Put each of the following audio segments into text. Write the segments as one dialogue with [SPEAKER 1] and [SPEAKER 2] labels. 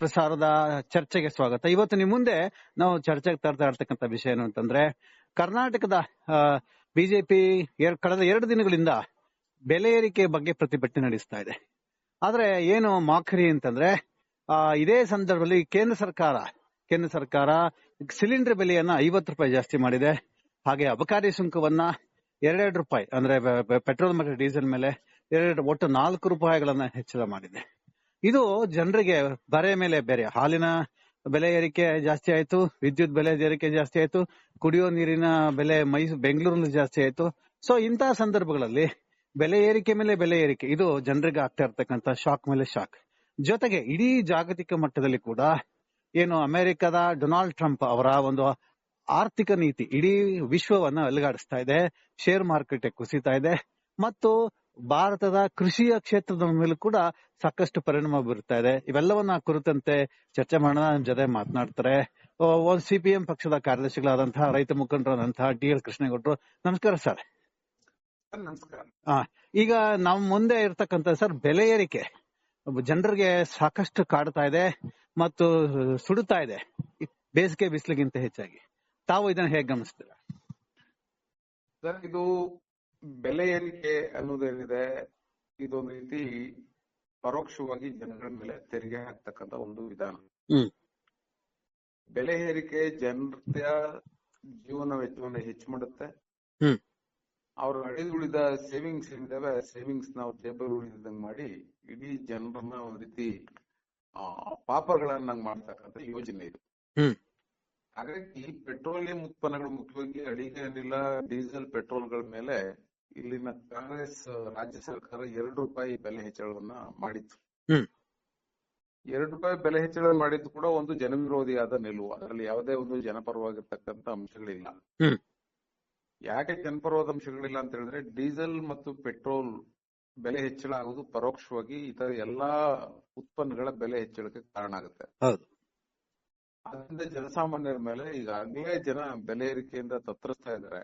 [SPEAKER 1] ಪ್ರಸಾರದ ಚರ್ಚೆಗೆ ಸ್ವಾಗತ. ಇವತ್ತು ನಿಮ್ ಮುಂದೆ ನಾವು ಚರ್ಚೆಗೆ ತರ್ತಾ ಇರ್ತಕ್ಕಂಥ ವಿಷಯ ಏನು ಅಂತಂದ್ರೆ, ಕರ್ನಾಟಕದ ಬಿಜೆಪಿ ಕಳೆದ ಎರಡು ದಿನಗಳಿಂದ ಬೆಲೆ ಏರಿಕೆ ಬಗ್ಗೆ ಪ್ರತಿಭಟನೆ ನಡೆಸ್ತಾ ಇದೆ. ಆದ್ರೆ ಏನು ಮಾಖರಿ ಅಂತಂದ್ರೆ ಇದೇ ಸಂದರ್ಭದಲ್ಲಿ ಕೇಂದ್ರ ಸರ್ಕಾರ ಕೇಂದ್ರ ಸರ್ಕಾರ ಸಿಲಿಂಡರ್ ಬೆಲೆಯನ್ನ ಐವತ್ತು ರೂಪಾಯಿ ಜಾಸ್ತಿ ಮಾಡಿದೆ. ಹಾಗೆ ಅಬಕಾರಿ ಸುಂಕವನ್ನ ಎರಡೆರಡು ರೂಪಾಯಿ, ಅಂದ್ರೆ ಪೆಟ್ರೋಲ್ ಮತ್ತು ಡೀಸೆಲ್ ಮೇಲೆ ಎರಡೆರಡು, ಒಟ್ಟು ನಾಲ್ಕು ರೂಪಾಯಿಗಳನ್ನ ಹೆಚ್ಚಳ ಮಾಡಿದೆ. ಇದು ಜನರಿಗೆ ಬರೆ ಮೇಲೆ ಬೇರೆ. ಹಾಲಿನ ಬೆಲೆ ಏರಿಕೆ ಜಾಸ್ತಿ ಆಯ್ತು, ವಿದ್ಯುತ್ ಬೆಲೆ ಏರಿಕೆ ಜಾಸ್ತಿ ಆಯ್ತು, ಕುಡಿಯೋ ನೀರಿನ ಬೆಲೆ ಮೈಸೂರು ಬೆಂಗಳೂರಲ್ಲಿ ಜಾಸ್ತಿ ಆಯ್ತು. ಸೊ ಇಂತಹ ಸಂದರ್ಭಗಳಲ್ಲಿ ಬೆಲೆ ಏರಿಕೆ ಮೇಲೆ ಬೆಲೆ ಏರಿಕೆ. ಇದು ಜನರಿಗೆ ಆಗ್ತಾ ಇರ್ತಕ್ಕಂತ ಶಾಕ್ ಮೇಲೆ ಶಾಕ್. ಜೊತೆಗೆ ಇಡೀ ಜಾಗತಿಕ ಮಟ್ಟದಲ್ಲಿ ಕೂಡ ಏನು ಅಮೆರಿಕದ ಡೊನಾಲ್ಡ್ ಟ್ರಂಪ್ ಅವರ ಒಂದು ಆರ್ಥಿಕ ನೀತಿ ಇಡೀ ವಿಶ್ವವನ್ನ ಅಲುಗಾಡಿಸ್ತಾ ಇದೆ. ಶೇರ್ ಮಾರುಕಟ್ಟೆ ಕುಸಿತಾ ಇದೆ. ಮತ್ತು ಭಾರತದ ಕೃಷಿಯ ಕ್ಷೇತ್ರದ ಮೇಲೂ ಕೂಡ ಸಾಕಷ್ಟು ಪರಿಣಾಮ ಬೀರ್ತಾ ಇದೆ. ಇವೆಲ್ಲವನ್ನ ಕುರಿತಂತೆ ಚರ್ಚೆ ಮಾಡೋಣ ನಮ್ಮ ಜೊತೆ ಮಾತನಾಡ್ತಾರೆ. ಒಂದು ಸಿಪಿಎಂ ಪಕ್ಷದ ಕಾರ್ಯದರ್ಶಿಗಳಾದಂತಹ ರೈತ ಮುಖಂಡರಾದಂತಹ ಟಿ ಎಲ್ ಕೃಷ್ಣೇಗೌಡರು ನಮಸ್ಕಾರ ಸರ್.
[SPEAKER 2] ನಮಸ್ಕಾರ.
[SPEAKER 1] ಈಗ ನಾವು ಮುಂದೆ ಇರತಕ್ಕಂತ ಸರ್ ಬೆಲೆ ಏರಿಕೆ. ಜನರಿಗೆ ಸಾಕಷ್ಟು ಕಾಡ್ತಾ ಇದೆ ಮತ್ತು ಸುಡುತ್ತಾ ಇದೆ ಬೇಸಿಗೆ ಬಿಸಿಲಿಗಿಂತ ಹೆಚ್ಚಾಗಿ. ತಾವು ಇದನ್ನ ಹೇಗೆ ಗಮನಿಸ್ತೀರಾ?
[SPEAKER 3] ಸರ್ ಇದು ಬೆಲೆ ಏರಿಕೆ ಅನ್ನೋದೇನಿದೆ ಇದೊಂದು ರೀತಿ ಪರೋಕ್ಷವಾಗಿ ಜನಗಳ ಮೇಲೆ ತೆರಿಗೆ ಹಾಕ್ತಕ್ಕಂತ ಒಂದು ವಿಧಾನ. ಬೆಲೆ ಏರಿಕೆ ಜನರ ಜೀವನ ವೆಚ್ಚವನ್ನ ಹೆಚ್ಚು ಮಾಡುತ್ತೆ.
[SPEAKER 1] ಅವ್ರ
[SPEAKER 3] ಅವ್ರ ಉಳಿದ ಸೇವಿಂಗ್ಸ್ ಏನಿದಾವೆ ಸೇವಿಂಗ್ಸ್ ನಾವು ಟೇಬಲ್ ಉಳಿದಂಗ್ ಮಾಡಿ ಇಡೀ ಜನರನ್ನ ಒಂದ್ ರೀತಿ ಪಾಪಗಳನ್ನ ಮಾಡ್ತಕ್ಕಂತ ಯೋಜನೆ ಇದು. ಹಾಗಾಗಿ ಪೆಟ್ರೋಲಿಯಂ ಉತ್ಪನ್ನಗಳು ಮುಖ್ಯವಾಗಿ ಅಡಿಗೆ ಅನಿಲ ಡೀಸೆಲ್ ಪೆಟ್ರೋಲ್ಗಳ ಮೇಲೆ ಇಲ್ಲಿನ ಕಾಂಗ್ರೆಸ್ ರಾಜ್ಯ ಸರ್ಕಾರ ಎರಡು ರೂಪಾಯಿ ಬೆಲೆ ಹೆಚ್ಚಳವನ್ನ ಮಾಡಿತ್ತು. ಎರಡು ರೂಪಾಯಿ ಬೆಲೆ ಹೆಚ್ಚಳ ಮಾಡಿದ್ದು ಕೂಡ ಒಂದು ಜನವಿರೋಧಿಯಾದ ನಿಲುವು. ಅದರಲ್ಲಿ ಯಾವುದೇ ಒಂದು ಜನಪರವಾಗಿರ್ತಕ್ಕಂತ ಅಂಶಗಳಿಲ್ಲ. ಯಾಕೆ ಜನಪರವಾದ ಅಂಶಗಳಿಲ್ಲ ಅಂತ ಹೇಳಿದ್ರೆ ಡೀಸೆಲ್ ಮತ್ತು ಪೆಟ್ರೋಲ್ ಬೆಲೆ ಹೆಚ್ಚಳ ಆಗುವುದು ಪರೋಕ್ಷವಾಗಿ ಇತರ ಎಲ್ಲಾ ಉತ್ಪನ್ನಗಳ ಬೆಲೆ ಹೆಚ್ಚಳಕ್ಕೆ ಕಾರಣ ಆಗುತ್ತೆ. ಅದರಿಂದ ಜನಸಾಮಾನ್ಯರ ಮೇಲೆ ಈಗಾಗಲೇ ಜನ ಬೆಲೆ ಏರಿಕೆಯಿಂದ ತತ್ತರಿಸ್ತಾ
[SPEAKER 1] ಇದಾರೆ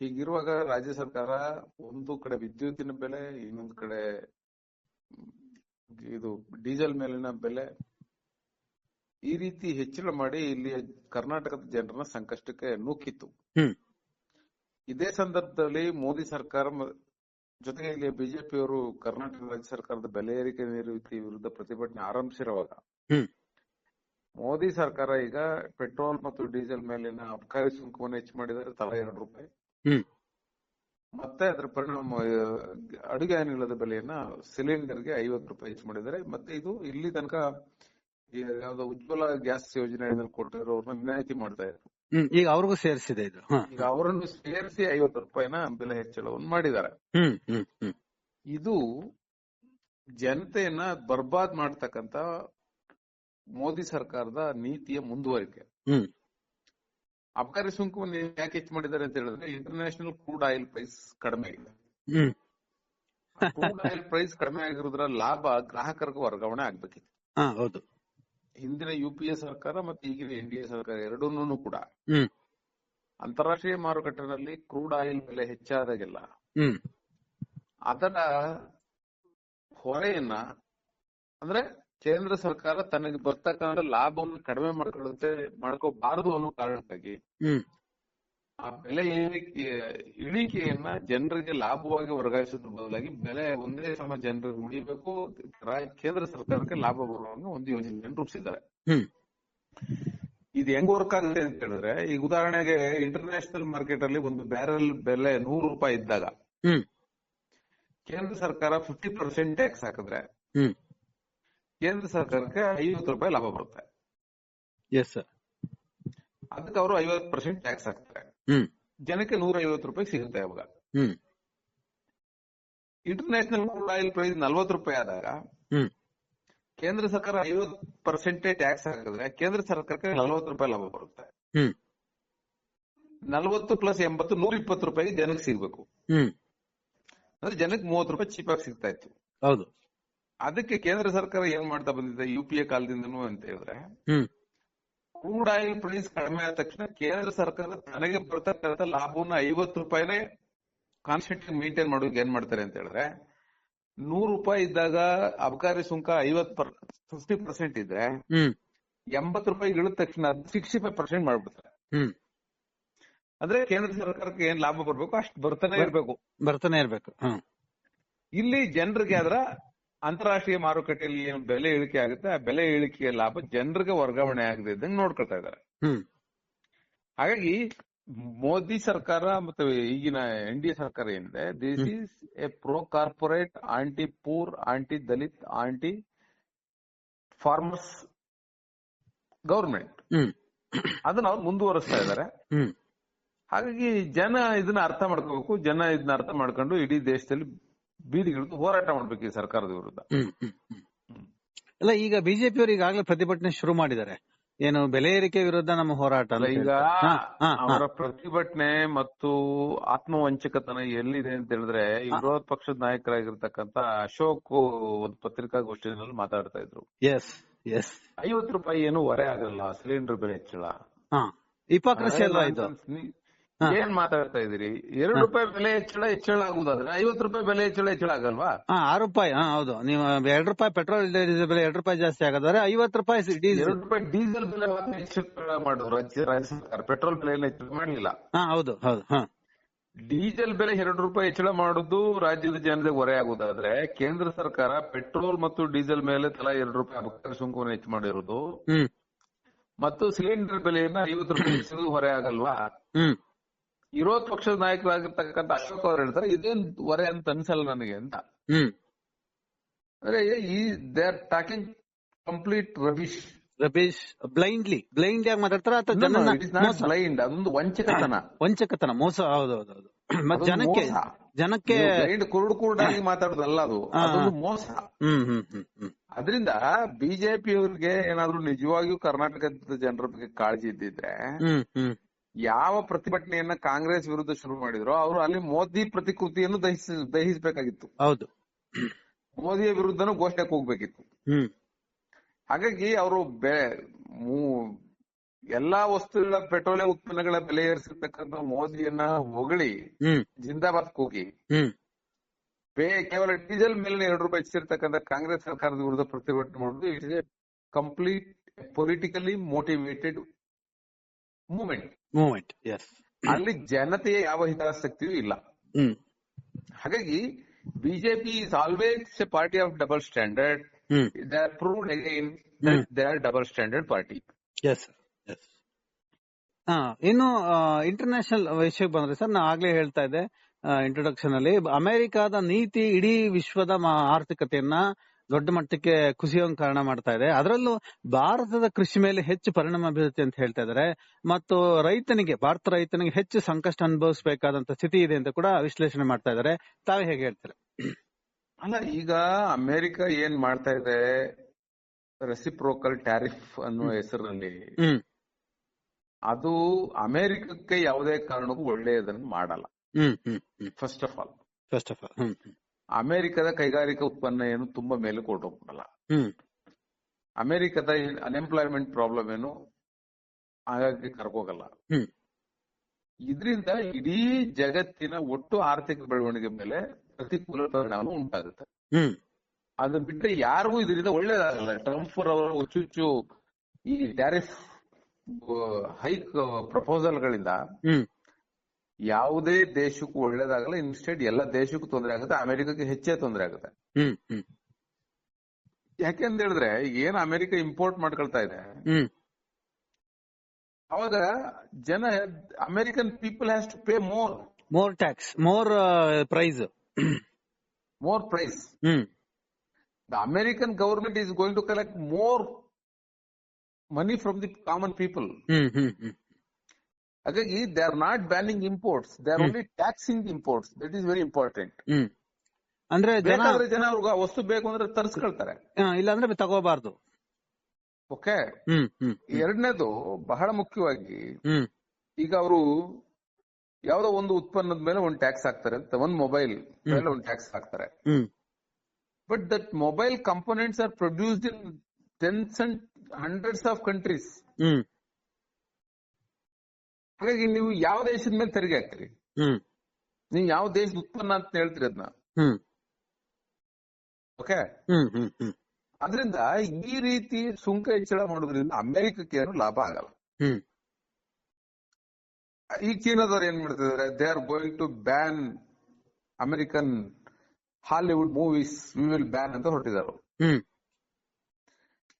[SPEAKER 3] ಹೀಗಿರುವಾಗ ರಾಜ್ಯ ಸರ್ಕಾರ ಒಂದು ಕಡೆ ವಿದ್ಯುತ್ತಿನ ಬೆಲೆ ಇನ್ನೊಂದು ಕಡೆ ಇದು ಡೀಸೆಲ್ ಮೇಲಿನ ಬೆಲೆ ಈ ರೀತಿ ಹೆಚ್ಚಳ ಮಾಡಿ ಇಲ್ಲಿ ಕರ್ನಾಟಕದ ಜನರನ್ನ ಸಂಕಷ್ಟಕ್ಕೆ ನೂಕಿತ್ತು ಇದೇ ಸಂದರ್ಭದಲ್ಲಿ ಮೋದಿ ಸರ್ಕಾರ ಜೊತೆಗೆ ಇಲ್ಲಿ ಬಿಜೆಪಿಯವರು ಕರ್ನಾಟಕ ರಾಜ್ಯ ಸರ್ಕಾರದ ಬೆಲೆ ಏರಿಕೆ ನೀತಿ ವಿರುದ್ಧ ಪ್ರತಿಭಟನೆ ಆರಂಭಿಸಿರುವಾಗ ಮೋದಿ ಸರ್ಕಾರ ಈಗ ಪೆಟ್ರೋಲ್ ಮತ್ತು ಡೀಸೆಲ್ ಮೇಲಿನ ಅಬಕಾರಿ ಸುಂಕವನ್ನು ಹೆಚ್ಚು ಮಾಡಿದರೆ ತಲಾ ಎರಡು ರೂಪಾಯಿ. ಮತ್ತೆ ಅದರ ಪರಿಣಾಮ ಅಡುಗೆ ಅನಿಲದ ಬೆಲೆಯನ್ನ ಸಿಲಿಂಡರ್ಗೆ ಐವತ್ತು ರೂಪಾಯಿ ಹೆಚ್ಚು ಮಾಡಿದ್ದಾರೆ. ಮತ್ತೆ ಇದು ಇಲ್ಲಿ ತನಕ ಯಾವ್ದೋ ಉಜ್ವಲ ಗ್ಯಾಸ್ ಯೋಜನೆ ಕೊಟ್ಟಿರೋರ್ನ ವಿನಾಯಿತಿ ಮಾಡ್ತಾ ಇದ್ರು.
[SPEAKER 1] ಈಗ ಅವ್ರಿಗೂ ಸೇರಿಸಿದೆ ಇದು.
[SPEAKER 3] ಈಗ ಅವರನ್ನು ಸೇರಿಸಿ ಐವತ್ತು ರೂಪಾಯಿನ ಬೆಲೆ ಹೆಚ್ಚಳವನ್ನು ಮಾಡಿದ್ದಾರೆ. ಇದು ಜನತೆಯನ್ನ ಬರ್ಬಾದ್ ಮಾಡ್ತಕ್ಕಂತ ಮೋದಿ ಸರ್ಕಾರದ ನೀತಿಯ ಮುಂದುವರಿಕೆ.
[SPEAKER 1] ಹ್ಮ್.
[SPEAKER 3] ಅಬಕಾರಿ ಸುಂಕವನ್ನು ಯಾಕೆ ಹೆಚ್ಚು ಮಾಡಿದ್ದಾರೆ ಅಂತ ಹೇಳಿದ್ರೆ ಇಂಟರ್ನ್ಯಾಷನಲ್ ಕ್ರೂಡ್ ಆಯಿಲ್ ಪ್ರೈಸ್ ಕಡಿಮೆ ಆಗಿದೆ. ಕ್ರೂಡ್ ಆಯಿಲ್ ಪ್ರೈಸ್ ಕಡಿಮೆ ಆಗಿರೋದ್ರ ಲಾಭ ಗ್ರಾಹಕರಿಗೆ ವರ್ಗಾವಣೆ ಆಗ್ಬೇಕಿತ್ತು.
[SPEAKER 1] ಹೌದು.
[SPEAKER 3] ಹಿಂದಿನ ಯು ಪಿ ಎ ಸರ್ಕಾರ ಮತ್ತೆ ಈಗಿನ ಎನ್ ಡಿ ಎ ಸರ್ಕಾರ ಎರಡನ್ನೂ ಕೂಡ ಅಂತಾರಾಷ್ಟ್ರೀಯ ಮಾರುಕಟ್ಟೆನಲ್ಲಿ ಕ್ರೂಡ್ ಆಯಿಲ್ ಬೆಲೆ ಹೆಚ್ಚಾದಾಗೆಲ್ಲ ಅದರ ಹೊರೆಯನ್ನ ಅಂದ್ರೆ ಕೇಂದ್ರ ಸರ್ಕಾರ ತನಗೆ ಬರ್ತಕ್ಕಂಥ ಲಾಭವನ್ನು ಕಡಿಮೆ ಮಾಡ್ಕೊಳ್ಳುತ್ತೆ ಮಾಡ್ಕೋಬಾರದು ಅನ್ನೋ ಕಾರಣಕ್ಕಾಗಿ ಆ ಬೆಲೆ ಏರಿಕೆ ಇಳಿಕೆಯನ್ನ ಜನರಿಗೆ ಲಾಭವಾಗಿ ವರ್ಗಾಯಿಸೋದ್ರ ಬದಲಾಗಿ ಬೆಲೆ ಒಂದೇ ಸಮ ಜನರಿಗೆ ಉಳಿಬೇಕು. ಕೇಂದ್ರ ಸರ್ಕಾರಕ್ಕೆ ಲಾಭ ಬರುವಂಗ ಒಂದು ಯೋಜನೆಯನ್ನು ರೂಪಿಸಿದ್ದಾರೆ. ಇದು ಹೆಂಗ್ ವರ್ಕ್ ಆಗುತ್ತೆ ಅಂತ ಹೇಳಿದ್ರೆ ಈಗ ಉದಾಹರಣೆಗೆ ಇಂಟರ್ನ್ಯಾಷನಲ್ ಮಾರ್ಕೆಟ್ ಅಲ್ಲಿ ಒಂದು ಬ್ಯಾರಲ್ ಬೆಲೆ ನೂರು ರೂಪಾಯಿ ಇದ್ದಾಗ ಕೇಂದ್ರ ಸರ್ಕಾರ ಫಿಫ್ಟಿ ಪರ್ಸೆಂಟ್ ಟ್ಯಾಕ್ಸ್ ಹಾಕಿದ್ರೆ
[SPEAKER 1] ಹ್ಮ್.
[SPEAKER 3] ಕೇಂದ್ರ ಸರ್ಕಾರಕ್ಕೆ ಐವತ್ತು ರೂಪಾಯಿ ಲಾಭ ಬರುತ್ತೆ.
[SPEAKER 1] ಎಸ್ ಸರ್
[SPEAKER 3] ಅದಕ್ಕೆ ಅವರು ಐವತ್ತು ಪರ್ಸೆಂಟ್ ಟ್ಯಾಕ್ಸ್ ಹಾಕ್ತಾರೆ. ಜನಕ್ಕೆ ನೂರ ಐವತ್ತು ರೂಪಾಯಿ ಸಿಗುತ್ತೆ ಅವಾಗ. ಇಂಟರ್ನ್ಯಾಷನಲ್ ಆಯಿಲ್ ಪ್ರೈಸ್ ನಲ್ವತ್ತು ರೂಪಾಯಿ ಆದಾಗ ಕೇಂದ್ರ ಸರ್ಕಾರ ಐವತ್ತು ಪರ್ಸೆಂಟ್ ಟ್ಯಾಕ್ಸ್ ಹಾಕಿದ್ರೆ ಕೇಂದ್ರ ಸರ್ಕಾರಕ್ಕೆ ನಲವತ್ತು ರೂಪಾಯಿ ಲಾಭ ಬರುತ್ತೆ. ನಲ್ವತ್ತು ಪ್ಲಸ್ ಎಂಬತ್ತು ನೂರ ಇಪ್ಪತ್ತು ರೂಪಾಯಿಗೆ ಜನಕ್ಕೆ ಸಿಗ್ಬೇಕು.
[SPEAKER 1] ಹ್ಮ್.
[SPEAKER 3] ಅಂದ್ರೆ ಜನಕ್ಕೆ ಮೂವತ್ತು ರೂಪಾಯಿ ಚೀಪ್ ಆಗಿ ಸಿಗ್ತಾ ಇತ್ತು.
[SPEAKER 1] ಹೌದು.
[SPEAKER 3] ಅದಕ್ಕೆ ಕೇಂದ್ರ ಸರ್ಕಾರ ಏನ್ ಮಾಡ್ತಾ ಬಂದಿದೆ? ಯು ಪಿ ಎ ಕಾಲದಿಂದನೂ ಅಂತ ಹೇಳಿದ್ರೆ ಕ್ರೂಡ್ ಆಯಿಲ್ ಪ್ರೈಸ್ ಕಡಿಮೆ ಆದ ತಕ್ಷಣ ಕೇಂದ್ರ ಸರ್ಕಾರ ತನಗೆ ಬರ್ತಕ್ಕಂಥ ಲಾಭವನ್ನ ಐವತ್ತು ರೂಪಾಯಿನೇ ಕಾನ್ಸ್ಟೆಂಟ್ ಮೇಂಟೈನ್ ಮಾಡೋಕೆ ಏನ್ ಮಾಡ್ತಾರೆ ಅಂತ ಹೇಳಿದ್ರೆ ನೂರು ರೂಪಾಯಿ ಇದ್ದಾಗ ಅಬಕಾರಿ ಸುಂಕ ಐವತ್ ಫಿಫ್ಟಿ ಪರ್ಸೆಂಟ್ ಇದ್ರೆ ಎಂಬತ್ ರೂಪಾಯಿ ಇಳಿದ ತಕ್ಷಣ ಸಿಕ್ಸ್ಟಿ ಫೈವ್ ಪರ್ಸೆಂಟ್ ಮಾಡ್ಬಿಡ್ತಾರೆ. ಅಂದ್ರೆ ಕೇಂದ್ರ ಸರ್ಕಾರಕ್ಕೆ ಏನ್ ಲಾಭ ಬರ್ಬೇಕು? ಅಷ್ಟು ಬರ್ತಾನೆ ಇರ್ಬೇಕು.
[SPEAKER 1] ಬರ್ತಾನೆ ಇರ್ಬೇಕು.
[SPEAKER 3] ಇಲ್ಲಿ ಜನರಿಗೆ ಅದರ ಅಂತಾರಾಷ್ಟ್ರೀಯ ಮಾರುಕಟ್ಟೆಯಲ್ಲಿ ಏನು ಬೆಲೆ ಇಳಿಕೆ ಆಗುತ್ತೆ ಆ ಬೆಲೆ ಇಳಿಕೆಯ ಲಾಭ ಜನರಿಗೆ ವರ್ಗಾವಣೆ ಆಗದೆ ಇದ್ದಂಗೆ ನೋಡ್ಕೊಳ್ತಾ ಇದ್ದಾರೆ. ಹಾಗಾಗಿ ಮೋದಿ ಸರ್ಕಾರ ಮತ್ತು ಈಗಿನ ಎನ್ ಡಿ ಎ ಸರ್ಕಾರ ಏನಿದೆ this is a pro corporate anti poor anti Dalit anti farmers government
[SPEAKER 1] hmm.
[SPEAKER 3] ಅದನ್ನ ಅವ್ರು ಮುಂದುವರಿಸ್ತಾ ಇದ್ದಾರೆ. ಹಾಗಾಗಿ ಜನ ಇದನ್ನ ಅರ್ಥ ಮಾಡ್ಕೋಬೇಕು ಜನ ಇದನ್ನ ಅರ್ಥ ಮಾಡ್ಕೊಂಡು ಇಡೀ ದೇಶದಲ್ಲಿ ಬೀದಿಗಿಳಿದು ಹೋರಾಟ ಮಾಡ್ಬೇಕು ಈ ಸರ್ಕಾರದ ವಿರುದ್ಧ.
[SPEAKER 1] ಅಲ್ಲ ಈಗ ಬಿಜೆಪಿ ಅವರು ಈಗಾಗಲೇ ಪ್ರತಿಭಟನೆ ಶುರು ಮಾಡಿದ್ದಾರೆ. ಏನು ಬೆಲೆ ಏರಿಕೆ ವಿರುದ್ಧ ನಮ್ಮ ಹೋರಾಟ
[SPEAKER 3] ಅಲ್ಲ ಈಗ. ಅವರ ಪ್ರತಿಭಟನೆ ಮತ್ತು ಆತ್ಮವಂಚಕತನ ಎಲ್ಲಿದೆ ಅಂತ ಹೇಳಿದ್ರೆ ವಿರೋಧ ಪಕ್ಷದ ನಾಯಕರಾಗಿರ್ತಕ್ಕಂತ ಅಶೋಕ್ ಒಂದು ಪತ್ರಿಕಾಗೋಷ್ಠಿಯಲ್ಲಿ ಮಾತಾಡ್ತಾ ಇದ್ರು.
[SPEAKER 1] ಎಸ್ ಎಸ್
[SPEAKER 3] ಐವತ್ತು ರೂಪಾಯಿ ಏನು ಹೊರೆ ಆಗಲ್ಲ ಸಿಲಿಂಡರ್ ಬೆಲೆ ಹೆಚ್ಚಳ.
[SPEAKER 1] ಹಿಪಾಕ್ರಸಿ ಅಲ್ವಾ ಇದು?
[SPEAKER 3] ಏನ್ ಮಾತಾಡ್ತಾ ಇದೀರಿ ಎರಡು ರೂಪಾಯಿ ಬೆಲೆ ಹೆಚ್ಚಳ ಹೆಚ್ಚಳ ಆಗುದಾದ್ರೆ ಐವತ್ತು ರೂಪಾಯಿ ಬೆಲೆ ಹೆಚ್ಚಳ ಹೆಚ್ಚಳ ಆಗಲ್ವಾ?
[SPEAKER 1] ಹಾ ಆರು ರೂಪಾಯಿ ಹಾ ಹೌದು. ನೀವು ಎರಡು ರೂಪಾಯಿ ಪೆಟ್ರೋಲ್ ಡೀಸೆಲ್ ಬೆಲೆ ಎರಡು ರೂಪಾಯಿ ಜಾಸ್ತಿ ಆಗದಾದ್ರೆ ಐವತ್ತು ರೂಪಾಯಿ ಡೀಸೆಲ್.
[SPEAKER 3] ಎರಡು ರೂಪಾಯಿ ಡೀಸೆಲ್ ಬೆಲೆ ಹೆಚ್ಚಳ ಮಾಡಿದ್ರು ರಾಜ್ಯ ರಾಜ್ಯ ಸರ್ಕಾರ. ಪೆಟ್ರೋಲ್ ಬೆಲೆ ಹೆಚ್ಚಳ ಮಾಡಲಿಲ್ಲ.
[SPEAKER 1] ಹಾ ಹೌದು ಹೌದು ಹಾ.
[SPEAKER 3] ಡೀಸೆಲ್ ಬೆಲೆ ಎರಡು ರೂಪಾಯಿ ಹೆಚ್ಚಳ ಮಾಡುದು ರಾಜ್ಯದ ಜನರಿಗೆ ಹೊರೆ ಆಗುದಾದ್ರೆ ಕೇಂದ್ರ ಸರ್ಕಾರ ಪೆಟ್ರೋಲ್ ಮತ್ತು ಡೀಸೆಲ್ ಮೇಲೆ ತಲಾ ಎರಡು ರೂಪಾಯಿ ಅಬಕಾರಿ ಸುಂಕವನ್ನು ಹೆಚ್ಚು ಮಾಡಿರೋದು. ಮತ್ತು ಸಿಲಿಂಡರ್ ಬೆಲೆಯನ್ನ ಐವತ್ತು ರೂಪಾಯಿ ಹೆಚ್ಚಿರೋದು ಹೊರೆ ಆಗಲ್ವಾ? ವಿರೋಧ ಪಕ್ಷದ ನಾಯಕರಾಗಿರ್ತಕ್ಕಂಥ ಅಶೋಕ್ ಅವ್ರು ಹೇಳ್ತಾರೆ ಇದೇನ್ ವರೆ ಅಂತ ಅನ್ಸಲ್ಲ ನನಗೆ ಅಂತ. ಅಂದ್ರೆ ಈ they are talking complete rubbish.
[SPEAKER 1] Rubbish blindly blind ಆಗಿ ಮಾತಾಡ್ತಾರ ಅಥವಾ
[SPEAKER 3] ಬ್ಲೈಂಡ್ ಅದೊಂದು ವಂಚಕತನ.
[SPEAKER 1] ವಂಚಕತನ ಮೋಸ ಹೌದು ಹೌದು ಹೌದು ಮತ್ ಜನಕ್ಕೆ. ಜನಕ್ಕೆ
[SPEAKER 3] ಕುರುಡು ಕುರುಡಾಗಿ ಮಾತಾಡೋದಲ್ಲ ಅದು. ಅದೊಂದು ಮೋಸ. ಅದರಿಂದ ಬಿಜೆಪಿಯವರಿಗೆ ಏನಾದ್ರೂ ನಿಜವಾಗಿಯೂ ಕರ್ನಾಟಕದ ಜನರ ಬಗ್ಗೆ ಕಾಳಜಿ ಇದ್ದಿದ್ರೆ ಯಾವ ಪ್ರತಿಭಟನೆಯನ್ನ ಕಾಂಗ್ರೆಸ್ ವಿರುದ್ಧ ಶುರು ಮಾಡಿದ್ರು ಅವರು ಅಲ್ಲಿ ಮೋದಿ ಪ್ರತಿಕೃತಿಯನ್ನು ದಹಿಸ ದಹಿಸಬೇಕಾಗಿತ್ತು.
[SPEAKER 1] ಹೌದು.
[SPEAKER 3] ಮೋದಿಯ ವಿರುದ್ಧನೂ ಘೋಷಣೆ ಹೋಗ್ಬೇಕಿತ್ತು. ಹಾಗಾಗಿ ಅವರು ಎಲ್ಲಾ ವಸ್ತುಗಳ ಪೆಟ್ರೋಲಿಯಂ ಉತ್ಪನ್ನಗಳ ಬೆಲೆ ಏರಿಸಿರ್ತಕ್ಕಂಥ ಮೋದಿಯನ್ನ ಹೊಗಳಿ ಜಿಂದಾಬಾದ್ ಬೇ- ಕೇವಲ ಡೀಸೆಲ್ ಮೇಲೆ ಎರಡು ರೂಪಾಯಿ ಹೆಚ್ಚಿರ್ತಕ್ಕಂಥ ಕಾಂಗ್ರೆಸ್ ಸರ್ಕಾರದ ವಿರುದ್ಧ ಪ್ರತಿಭಟನೆ ಮಾಡುದು it is a complete politically motivated movement
[SPEAKER 1] moment S
[SPEAKER 3] ಅಲ್ಲಿ ಜನತೆಯ ಯಾವ ಹಿತಾಸಕ್ತಿಯೂ ಇಲ್ಲ. ಹಾಗಾಗಿ BJP is always a party of
[SPEAKER 1] double
[SPEAKER 3] standard they are proved
[SPEAKER 1] again
[SPEAKER 3] they are double standard party
[SPEAKER 1] S ಇನ್ನು ಇಂಟರ್ನ್ಯಾಷನಲ್ ವಿಷಯಕ್ಕೆ ಬಂದ್ರೆ ಸರ್ ನಾ ಆಗ್ಲೇ ಹೇಳ್ತಾ ಇದ್ದೆ ಇಂಟ್ರೊಡಕ್ಷನ್ ಅಲ್ಲಿ. ಅಮೆರಿಕಾದ ನೀತಿ ಇಡೀ ವಿಶ್ವದ ಆರ್ಥಿಕತೆಯನ್ನ ದೊಡ್ಡ ಮಟ್ಟಕ್ಕೆ ಕುಸಿಯೋಂಗ್ ಕಾರಣ ಮಾಡ್ತಾ ಇದೆ. ಅದರಲ್ಲೂ ಭಾರತದ ಕೃಷಿ ಮೇಲೆ ಹೆಚ್ಚು ಪರಿಣಾಮ ಬೀರುತ್ತೆ ಅಂತ ಹೇಳ್ತಾ ಇದ್ದಾರೆ ಮತ್ತು ರೈತನಿಗೆ ಭಾರತ ರೈತನಿಗೆ ಹೆಚ್ಚು ಸಂಕಷ್ಟ ಅನುಭವಿಸಬೇಕಾದಂತ ಸ್ಥಿತಿ ಇದೆ ಅಂತ ಕೂಡ ವಿಶ್ಲೇಷಣೆ ಮಾಡ್ತಾ ಇದ್ದಾರೆ ತಾವೇ ಹೇಗೆ ಹೇಳ್ತಾರೆ?
[SPEAKER 3] ಅಲ್ಲ ಈಗ ಅಮೆರಿಕ ಏನ್ ಮಾಡ್ತಾ ಇದೆ? ರೆಸಿಪ್ರೋಕಲ್ ಟ್ಯಾರಿಫ್ ಅನ್ನೋ ಹೆಸರಲ್ಲಿ.
[SPEAKER 1] ಹ್ಮ್.
[SPEAKER 3] ಅದು ಅಮೆರಿಕಕ್ಕೆ ಯಾವುದೇ ಕಾರಣಕ್ಕೂ ಒಳ್ಳೆಯದನ್ನು ಮಾಡಲ್ಲ.
[SPEAKER 1] ಹ್ಮ್ ಹ್ಮ್ ಹ್ಮ್.
[SPEAKER 3] First
[SPEAKER 1] of all first of all
[SPEAKER 3] ಅಮೆರಿಕದ ಕೈಗಾರಿಕಾ ಉತ್ಪನ್ನ ಏನು ತುಂಬಾ ಮೇಲೆ ಕೊಟ್ಟೋಗ್ಬಿಡಲ್ಲ
[SPEAKER 1] ಹೋಗ್ಬಿಡಲ್ಲ
[SPEAKER 3] ಅಮೆರಿಕದ ಅನ್ಎಂಪ್ಲಾಯ್ಮೆಂಟ್ ಪ್ರಾಬ್ಲಮ್ ಏನು ಹಾಗಾಗಿ ಕರ್ಕೋಗಲ್ಲ ಇದರಿಂದ ಇಡೀ ಜಗತ್ತಿನ ಒಟ್ಟು ಆರ್ಥಿಕ ಬೆಳವಣಿಗೆ ಮೇಲೆ ಪ್ರತಿಕೂಲ ಪರಿಣಾಮ ಉಂಟಾಗುತ್ತೆ. ಅದನ್ನ ಬಿಟ್ಟರೆ ಯಾರಿಗೂ ಇದರಿಂದ ಒಳ್ಳೇದಾಗಲ್ಲ. ಟ್ರಂಪ್ ಅವರ ಹುಚ್ಚುಚ್ಚು ಈ ಟ್ಯಾರಿಫ್ ಹೈಕ್ ಪ್ರಪೋಸಲ್ ಗಳಿಂದ ಯಾವುದೇ ದೇಶಕ್ಕೂ ಒಳ್ಳೇದಾಗಲ್ಲ ಇನ್ಸ್ಟೆಡ್ ಎಲ್ಲ ದೇಶಕ್ಕೂ ತೊಂದರೆ ಆಗುತ್ತೆ ಅಮೆರಿಕಕ್ಕೆ ಹೆಚ್ಚೇ ತೊಂದರೆ ಆಗುತ್ತೆ.
[SPEAKER 1] ಹ್ಮ್
[SPEAKER 3] ಅಂತ ಹೇಳಿದ್ರೆ ಏನ್ ಅಮೆರಿಕ ಇಂಪೋರ್ಟ್ ಮಾಡ್ಕೊಳ್ತಾ ಇದೆ
[SPEAKER 1] ಹ್ಮ್.
[SPEAKER 3] ಅವಾಗ ಜನ American people has to pay more
[SPEAKER 1] more tax more price
[SPEAKER 3] more price
[SPEAKER 1] hmm.
[SPEAKER 3] The American government is going to collect more money from the common people
[SPEAKER 1] hmm hmm hmm.
[SPEAKER 3] ಹಾಗಾಗಿ they are not banning imports they are only taxing imports that is very
[SPEAKER 1] important ಅಂದ್ರೆ ಜನ
[SPEAKER 3] ಜನ ಅವ್ರಿಗೆ ವಸ್ತು ಬೇಕು ಅಂದ್ರೆ ತರ್ಸ್ಕೊಳ್ತಾರೆ.
[SPEAKER 1] ಇಲ್ಲ ಇಲ್ಲಾಂದ್ರೆ ತಗೋಬಾರ್ದು.
[SPEAKER 3] ಓಕೆ? ಎರಡನೇದು ಬಹಳ ಮುಖ್ಯವಾಗಿ ಈಗ ಅವರು ಯಾವ್ದೋ ಒಂದು ಉತ್ಪನ್ನದ ಮೇಲೆ ಒಂದು ಟ್ಯಾಕ್ಸ್ ಹಾಕ್ತಾರೆ ಅಂತ ಒಂದು ಮೊಬೈಲ್ ಮೇಲೆ ಒಂದು ಟ್ಯಾಕ್ಸ್ ಹಾಕ್ತಾರೆ. But that mobile components are produced in tens and hundreds of
[SPEAKER 1] countries
[SPEAKER 3] ಹಾಗಾಗಿ ನೀವು ಯಾವ ದೇಶದ ಮೇಲೆ ತೆರಿಗೆ ಹಾಕ್ತೀರಿ?
[SPEAKER 1] ಹ್ಮ್.
[SPEAKER 3] ನೀವು ಯಾವ ದೇಶದ ಉತ್ಪನ್ನ ಅಂತ ಹೇಳ್ತೀರಿ ಅದನ್ನ
[SPEAKER 1] ಹ್ಮ್.
[SPEAKER 3] ಓಕೆ?
[SPEAKER 1] ಹ್ಮ್ ಹ್ಮ್ ಹ್ಮ್.
[SPEAKER 3] ಅದರಿಂದ ಈ ರೀತಿ ಸುಂಕ ಹೆಚ್ಚಳ ಮಾಡೋದ್ರಿಂದ ಅಮೆರಿಕಕ್ಕೆ ಏನು ಲಾಭ ಆಗಲ್ಲ. ಈ ಚೀನಾದವ್ರು ಏನ್ ಮಾಡ್ತಿದ್ದಾರೆ they are going to ban American Hollywood movies we will ban ಅಂತ ಹೊರಟಿದ್ದಾರೆ
[SPEAKER 1] ಹ್ಮ್.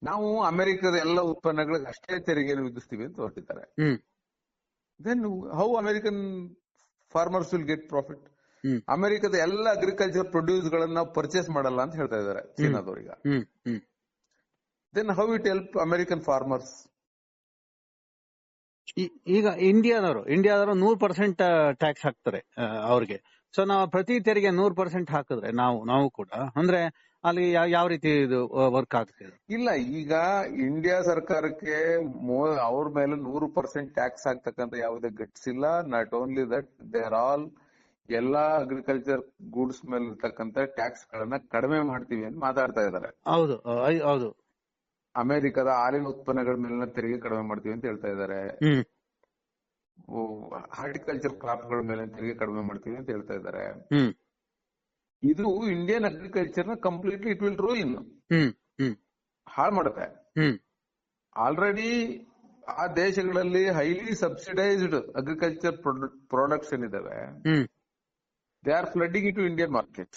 [SPEAKER 3] ನಾವು ಅಮೆರಿಕದ ಎಲ್ಲ ಉತ್ಪನ್ನಗಳಿಗೆ ಅಷ್ಟೇ ತೆರಿಗೆಯನ್ನು ವಿಧಿಸ್ತೀವಿ ಅಂತ ಹೊರಟಿದ್ದಾರೆ. Then how American farmers will get profit
[SPEAKER 1] America
[SPEAKER 3] ಅಮೆರಿಕದ ಎಲ್ಲ ಅಗ್ರಿಕಲ್ಚರ್ ಪ್ರೊಡ್ಯೂಸ್ ಗಳನ್ನ ಪರ್ಚೇಸ್ ಮಾಡಲ್ಲ ಅಂತ ಹೇಳ್ತಾ ಇದ್ದಾರೆ ಚೀನಾದವ್ರೀಗ. Then how it help American
[SPEAKER 1] farmers ಈಗ ಇಂಡಿಯಾದವರು ಇಂಡಿಯಾದವರು ನೂರ್ ಪರ್ಸೆಂಟ್ ಟ್ಯಾಕ್ಸ್ ಹಾಕ್ತಾರೆ ಅವ್ರಿಗೆ. ಸೊ ನಾವು ಪ್ರತಿ ತೆರಿಗೆ ನೂರ್ ಪರ್ಸೆಂಟ್ ಹಾಕಿದ್ರೆ ನಾವು ನಾವು ಕೂಡ ಅಂದ್ರೆ ಅಲ್ಲಿ ಯಾವ- ರೀತಿ ಇದು ವರ್ಕ್ ಆಗ್ತಿದೆ?
[SPEAKER 3] ಇಲ್ಲ ಈಗ ಇಂಡಿಯಾ ಸರ್ಕಾರಕ್ಕೆ ಅವ್ರ ಮೇಲೆ ನೂರು ಪರ್ಸೆಂಟ್ ಟ್ಯಾಕ್ಸ್ ಆಗ್ತಕ್ಕಂತ ಯಾವುದೇ ಗಟ್ಸ್ ಇಲ್ಲ. Not only that there all ಎಲ್ಲಾ ಅಗ್ರಿಕಲ್ಚರ್ ಗೂಡ್ಸ್ ಮೇಲೆ ಇರ್ತಕ್ಕಂತ ಟ್ಯಾಕ್ಸ್ ಗಳನ್ನ ಕಡಿಮೆ ಮಾಡ್ತೀವಿ ಅಂತ ಮಾತಾಡ್ತಾ ಇದ್ದಾರೆ.
[SPEAKER 1] ಹೌದು ಹೌದು.
[SPEAKER 3] ಅಮೆರಿಕದ ಹಾಲಿನ ಉತ್ಪನ್ನಗಳ ಮೇಲಿನ ತೆರಿಗೆ ಕಡಿಮೆ ಮಾಡ್ತೀವಿ ಅಂತ ಹೇಳ್ತಾ ಇದ್ದಾರೆ.
[SPEAKER 1] ಹ್ಮ್.
[SPEAKER 3] ಹಾರ್ಟಿಕಲ್ಚರ್ ಕ್ರಾಪ್ಗಳ ಮೇಲೆ ತೆರಿಗೆ ಕಡಿಮೆ ಮಾಡ್ತೀವಿ ಅಂತ ಹೇಳ್ತಾ ಇದ್ದಾರೆ.
[SPEAKER 1] ಹ್ಮ್.
[SPEAKER 3] ಇದು ಇಂಡಿಯನ್ ಅಗ್ರಿಕಲ್ಚರ್ನ completely it will rule
[SPEAKER 1] in hmm.
[SPEAKER 3] ಹಾಳು ಮಾಡುತ್ತೆ.
[SPEAKER 1] ಹ್ಮ್.
[SPEAKER 3] ಆಲ್ರೆಡಿ ಆ ದೇಶಗಳಲ್ಲಿ ಹೈಲಿ ಸಬ್ಸಿಡೈಸ್ಡ್ ಅಗ್ರಿಕಲ್ಚರ್ ಪ್ರಾಡಕ್ಟ್ಸ್ ಏನಿದಾವೆ
[SPEAKER 1] ಹ್ಮ್.
[SPEAKER 3] They are flooding it to Indian
[SPEAKER 1] market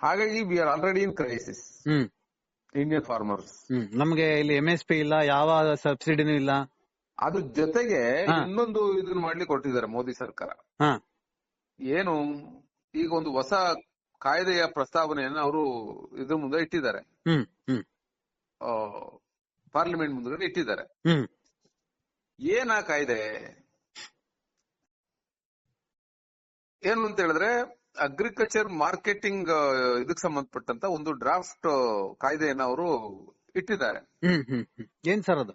[SPEAKER 3] ಹಾಗಾಗಿ we are already in
[SPEAKER 1] crisis
[SPEAKER 3] hmm. Indian
[SPEAKER 1] farmers ನಮಗೆ ಇಲ್ಲಿ ಎಂ ಎಸ್ ಪಿ ಇಲ್ಲ ಯಾವ ಸಬ್ಸಿಡಿನೂ ಇಲ್ಲ.
[SPEAKER 3] ಅದ್ರ ಜೊತೆಗೆ. ಇನ್ನೊಂದು ಇದನ್ನ ಮಾಡ್ಲಿಕ್ಕೆ ಕೊಟ್ಟಿದ್ದಾರೆ ಮೋದಿ ಸರ್ಕಾರ. ಏನು? ಈಗ ಒಂದು ಹೊಸ ಕಾಯ್ದೆಯ ಪ್ರಸ್ತಾವನೆಯನ್ನು ಅವರು ಇದ್ರ ಮುಂದೆ ಇಟ್ಟಿದ್ದಾರೆ.
[SPEAKER 1] ಹ್ಮ್ ಹ್ಮ್.
[SPEAKER 3] ಪಾರ್ಲಿಮೆಂಟ್ ಮುಂದೆ ಇಟ್ಟಿದ್ದಾರೆ.
[SPEAKER 1] ಹ್ಮ್.
[SPEAKER 3] ಏನ ಕಾಯ್ದೆ? ಏನು ಅಂತ ಹೇಳಿದ್ರೆ ಅಗ್ರಿಕಲ್ಚರ್ ಮಾರ್ಕೆಟಿಂಗ್ ಇದಕ್ಕೆ ಸಂಬಂಧಪಟ್ಟಂತ ಒಂದು ಡ್ರಾಫ್ಟ್ ಕಾಯ್ದೆಯನ್ನ ಅವರು ಇಟ್ಟಿದ್ದಾರೆ.
[SPEAKER 1] ಹ್ಮ್ ಹ್ಮ್ ಹ್ಮ್. ಏನ್ ಸರ್ ಅದು?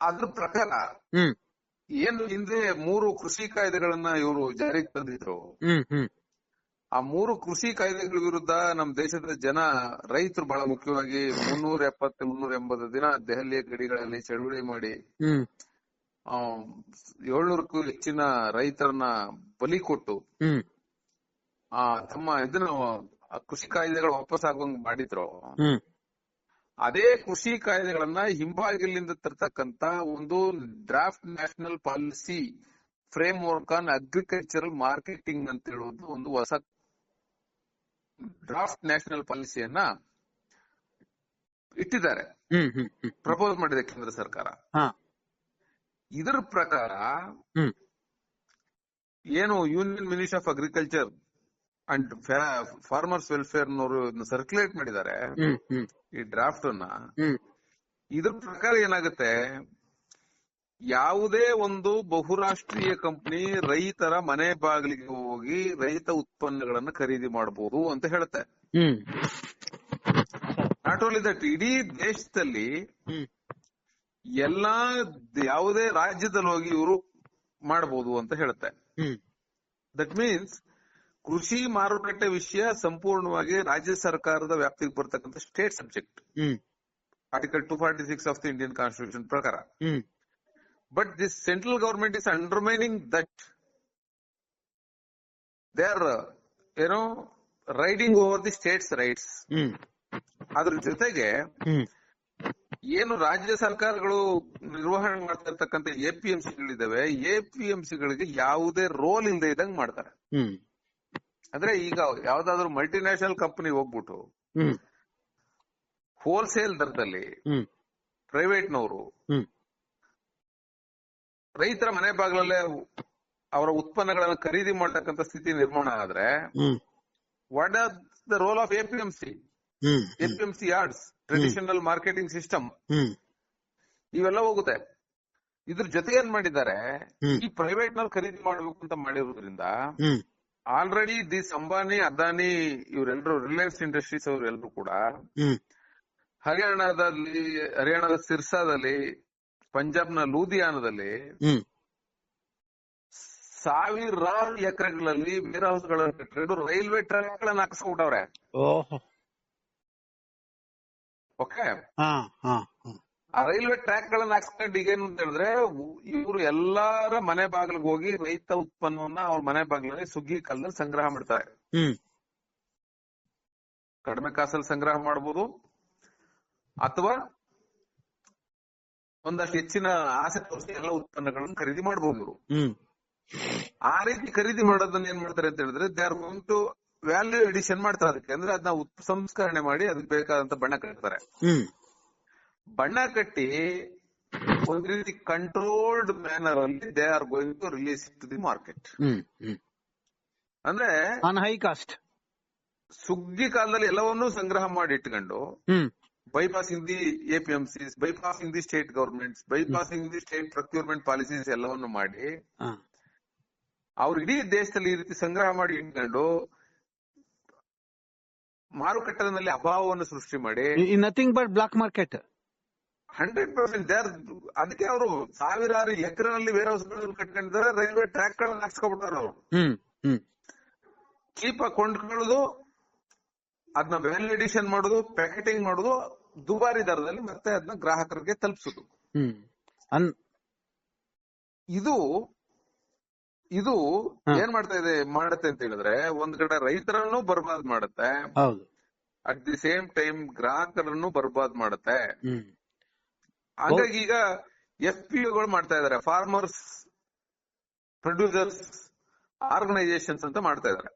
[SPEAKER 3] ಅದ್ರ ಪ್ರಕಾರ
[SPEAKER 1] ಹ್ಮ್.
[SPEAKER 3] ಏನು ಹಿಂದೆ ಮೂರು ಕೃಷಿ ಕಾಯ್ದೆಗಳನ್ನ ಇವರು ಜಾರಿಗೆ ತಂದಿದ್ರು. ಆ ಮೂರು ಕೃಷಿ ಕಾಯ್ದೆಗಳ ವಿರುದ್ಧ ನಮ್ಮ ದೇಶದ ಜನ ರೈತರು ಬಹಳ ಮುಖ್ಯವಾಗಿ ಮುನ್ನೂರ ಎಪ್ಪತ್ತು ಮುನ್ನೂರ ಎಂಬತ್ತು ದಿನ ದೆಹಲಿಯ ಗಡಿಗಳಲ್ಲಿ ಚಳುವಳಿ ಮಾಡಿ ಏಳ್ನೂರಕ್ಕೂ ಹೆಚ್ಚಿನ ರೈತರನ್ನ ಬಲಿ ಕೊಟ್ಟು ಆ ತಮ್ಮ ಇದನ್ನ ಕೃಷಿ ಕಾಯ್ದೆಗಳು ವಾಪಸ್ ಆಗುವಂಗ್ ಮಾಡಿದ್ರು. ಅದೇ ಕೃಷಿ ಕಾಯ್ದೆಗಳನ್ನ ಹಿಂಬಾಗಿಲಿಂದ ತರ್ತಕ್ಕಂತ ಒಂದು draft national policy framework on agricultural marketing ಅಂತ ಹೇಳುವುದು ಒಂದು ಹೊಸ ಡ್ರಾಫ್ಟ್ ನ್ಯಾಷನಲ್ ಪಾಲಿಸಿಯನ್ನ ಇಟ್ಟಿದ್ದಾರೆ. ಪ್ರಪೋಸ್ ಮಾಡಿದೆ ಕೇಂದ್ರ ಸರ್ಕಾರ.
[SPEAKER 1] ಹಾ.
[SPEAKER 3] ಇದರ ಪ್ರಕಾರ ಏನು union ministry of agriculture and farmers welfare circulate ಮಾಡಿದ್ದಾರೆ ಈ ಡ್ರಾಫ್ಟ್ ಅನ್ನ. ಇದ್ರ ಪ್ರಕಾರ ಏನಾಗುತ್ತೆ? ಯಾವುದೇ ಒಂದು ಬಹುರಾಷ್ಟ್ರೀಯ ಕಂಪನಿ ರೈತರ ಮನೆ ಬಾಗಿಲಿಗೆ ಹೋಗಿ ರೈತ ಉತ್ಪನ್ನಗಳನ್ನ ಖರೀದಿ ಮಾಡಬಹುದು ಅಂತ ಹೇಳುತ್ತೆ. ನಾಟ್ ಓನ್ಲಿ ದಟ್ ಇಡೀ ದೇಶದಲ್ಲಿ ಎಲ್ಲಾ ಯಾವುದೇ ರಾಜ್ಯದಲ್ಲಿ ಹೋಗಿ ಇವರು ಮಾಡಬಹುದು ಅಂತ ಹೇಳುತ್ತೆ. ದಟ್ ಮೀನ್ಸ್ ಕೃಷಿ ಮಾರುಕಟ್ಟೆ ವಿಷಯ ಸಂಪೂರ್ಣವಾಗಿ ರಾಜ್ಯ ಸರ್ಕಾರದ ವ್ಯಾಪ್ತಿಗೆ ಬರ್ತಕ್ಕಂಥ state
[SPEAKER 1] subject
[SPEAKER 3] article two forty six of the Indian constitution ಪ್ರಕಾರ. But this central government is undermining that they are ಏನೋ riding over the states
[SPEAKER 1] rights
[SPEAKER 3] ಅದ್ರ ಜೊತೆಗೆ ಏನು ರಾಜ್ಯ ಸರ್ಕಾರಗಳು ನಿರ್ವಹಣೆ ಮಾಡ್ತಾ ಇರ್ತಕ್ಕಂಥ ಎ ಪಿ ಎಂ ಸಿಗಳಿದಾವೆ ಎ ಪಿ ಎಂ ಸಿಗಳಿಗೆ ಯಾವುದೇ ರೋಲ್ ಇಲ್ಲದೆ ಇದ್ದಂಗೆ ಮಾಡ್ತಾರೆ. ಅಂದ್ರೆ ಈಗ ಯಾವ್ದಾದ್ರು ಮಲ್ಟಿನ್ಯಾಷನಲ್ ಕಂಪನಿ ಹೋಗ್ಬಿಟ್ಟು ಹೋಲ್ಸೇಲ್ ದರದಲ್ಲಿ
[SPEAKER 1] ಪ್ರೈವೇಟ್
[SPEAKER 3] ಪ್ರೈವೇಟ್ನವರು ರೈತರ ಮನೆ ಬಾಗಿಲಲ್ಲೇ ಅವರ ಉತ್ಪನ್ನಗಳನ್ನು ಖರೀದಿ ಮಾಡತಕ್ಕಂತ ಸ್ಥಿತಿ ನಿರ್ಮಾಣ ಆದ್ರೆ what are the role
[SPEAKER 1] of
[SPEAKER 3] APMC APMC yards traditional marketing
[SPEAKER 1] system
[SPEAKER 3] ಇವೆಲ್ಲ ಹೋಗುತ್ತೆ. ಇದ್ರ ಜೊತೆ ಏನ್ ಮಾಡಿದ್ದಾರೆ? ಈ ಪ್ರೈವೇಟ್ನಲ್ಲಿ ಖರೀದಿ ಮಾಡಬೇಕು ಅಂತ ಮಾಡಿರೋದ್ರಿಂದ ಆಲ್ರೆಡಿ ದಿಸ್ ಅಂಬಾನಿ ಅದಾನಿ ಇವರೆಲ್ಲರೂ ರಿಲಯನ್ಸ್ ಇಂಡಸ್ಟ್ರೀಸ್ ಅವರೆಲ್ಲರೂ ಕೂಡ ಹರಿಯಾಣದಲ್ಲಿ ಹರಿಯಾಣದ ಸಿರ್ಸಾದಲ್ಲಿ ಪಂಜಾಬ್ನ ಲೂಧಿಯಾನದಲ್ಲಿ ಸಾವಿರಾರು ಎಕರೆಗಳಲ್ಲಿ ವೇರ್ ಹೌಸ್ಗಳನ್ನು ಕಟ್ಟಿಕೊಂಡು ರೈಲ್ವೆ ಟ್ರ್ಯಾಕ್ ಗಳನ್ನ ಹಾಕಿಸ್ಬಿಟ್ಟವ್ರೆ ಓಕೆ
[SPEAKER 1] ಹಾ ಹಾ ಹಾ.
[SPEAKER 3] ಆ ರೈಲ್ವೆ ಟ್ರ್ಯಾಕ್ ಗಳನ್ನ ಹಾಕ್ಸ್ಕೊಂಡು ಈಗ ಏನು ಅಂತ ಹೇಳಿದ್ರೆ ಇವರು ಎಲ್ಲಾರ ಮನೆ ಬಾಗಿಲಿಗೆ ಹೋಗಿ ರೈತ ಉತ್ಪನ್ನವನ್ನ ಅವ್ರ ಮನೆ ಬಾಗಿಲಲ್ಲಿ ಸುಗ್ಗಿ ಕಾಲದಲ್ಲಿ ಸಂಗ್ರಹ ಮಾಡ್ತಾರೆ. ಕಡಿಮೆ ಕಾಸಲ್ಲಿ ಸಂಗ್ರಹ ಮಾಡಬಹುದು ಅಥವಾ ಒಂದಷ್ಟು ಹೆಚ್ಚಿನ ಆಸೆ ತೋರಿಸಿ ಎಲ್ಲ ಉತ್ಪನ್ನಗಳನ್ನು ಖರೀದಿ ಮಾಡಬಹುದು ಇವರು. ಆ ರೀತಿ ಖರೀದಿ ಮಾಡೋದನ್ನ ಏನ್ ಮಾಡ್ತಾರೆ ಅಂತ ಹೇಳಿದ್ರೆ they are going to value addition ಮಾಡ್ತಾರೆ. ಅದಕ್ಕೆ ಅಂದ್ರೆ ಅದನ್ನ ಸಂಸ್ಕರಣೆ ಮಾಡಿ ಅದಕ್ಕೆ ಬೇಕಾದಂತ ಬಣ್ಣ ಕಟ್ತಾರೆ.
[SPEAKER 1] ಹ್ಮ್.
[SPEAKER 3] ಬಣ್ಣ ಕಟ್ಟಿ ಒಂದ್ ರೀತಿ ಕಂಟ್ರೋಲ್ಡ್ ಮ್ಯಾನರ್ ಅಲ್ಲಿ they are going to release to
[SPEAKER 1] the market
[SPEAKER 3] ಅಂದ್ರೆ
[SPEAKER 1] ಹೈ ಕಾಸ್ಟ್
[SPEAKER 3] ಸುಗ್ಗಿ ಕಾಲದಲ್ಲಿ ಎಲ್ಲವನ್ನೂ ಸಂಗ್ರಹ ಮಾಡಿ ಇಟ್ಕೊಂಡು bypassing the APMCs bypassing the state government bypassing the state procurement policies ಎಲ್ಲವನ್ನು ಮಾಡಿ
[SPEAKER 1] ಅವ್ರ
[SPEAKER 3] ಅವ್ರು ಇಡೀ ದೇಶದಲ್ಲಿ ಈ ರೀತಿ ಸಂಗ್ರಹ ಮಾಡಿ ಇಟ್ಕೊಂಡು ಮಾರುಕಟ್ಟೆನಲ್ಲಿ ಅಭಾವವನ್ನು ಸೃಷ್ಟಿ ಮಾಡಿ
[SPEAKER 1] nothing but black market
[SPEAKER 3] hundred percent they ಅದಕ್ಕೆ ಅವರು ಸಾವಿರಾರು ಎಕರೆನಲ್ಲಿ ವೇರ್ ಹೌಸ್ ಕಟ್ಕೊಂಡಿದ್ದಾರೆ ರೈಲ್ವೆ ಟ್ರ್ಯಾಕ್ ಗಳನ್ನ ಹಾಕ್ಸ್ಕೊಬಿಟ್ಟಾರ ಅವರು ಚೀಪ್ ಆಗಿ ಕೊಂಡ್ಕೊಳ್ಳೋದು ಅದನ್ನ ವ್ಯಾಲ್ಯೂ ಎಡಿಷನ್ ಮಾಡೋದು ಪ್ಯಾಕೆಟಿಂಗ್ ಮಾಡೋದು ದುಬಾರಿ ದರದಲ್ಲಿ ಮತ್ತೆ ಅದನ್ನ ಗ್ರಾಹಕರಿಗೆ ತಲುಪಿಸೋದು. ಇದು ಇದು. ಏನ್ ಮಾಡ್ತಾ ಇದೆ ಮಾಡುತ್ತೆ ಅಂತ ಹೇಳಿದ್ರೆ ಒಂದ್ ಕಡೆ ರೈತರನ್ನು ಬರ್ಬಾದ್ ಮಾಡುತ್ತೆ. ಅಟ್ ದಿ ಸೇಮ್ ಟೈಮ್ ಗ್ರಾಹಕರನ್ನು ಬರ್ಬಾದ್ ಮಾಡುತ್ತೆ. ಹಾಗಾಗಿ ಈಗ ಎಫ್ ಪಿ ಗಳು ಮಾಡ್ತಾ ಇದಾರೆ ಫಾರ್ಮರ್ಸ್ ಪ್ರೊಡ್ಯೂಸರ್ಸ್ ಆರ್ಗನೈಸೇಷನ್ಸ್ ಅಂತ ಮಾಡ್ತಾ ಇದಾರೆ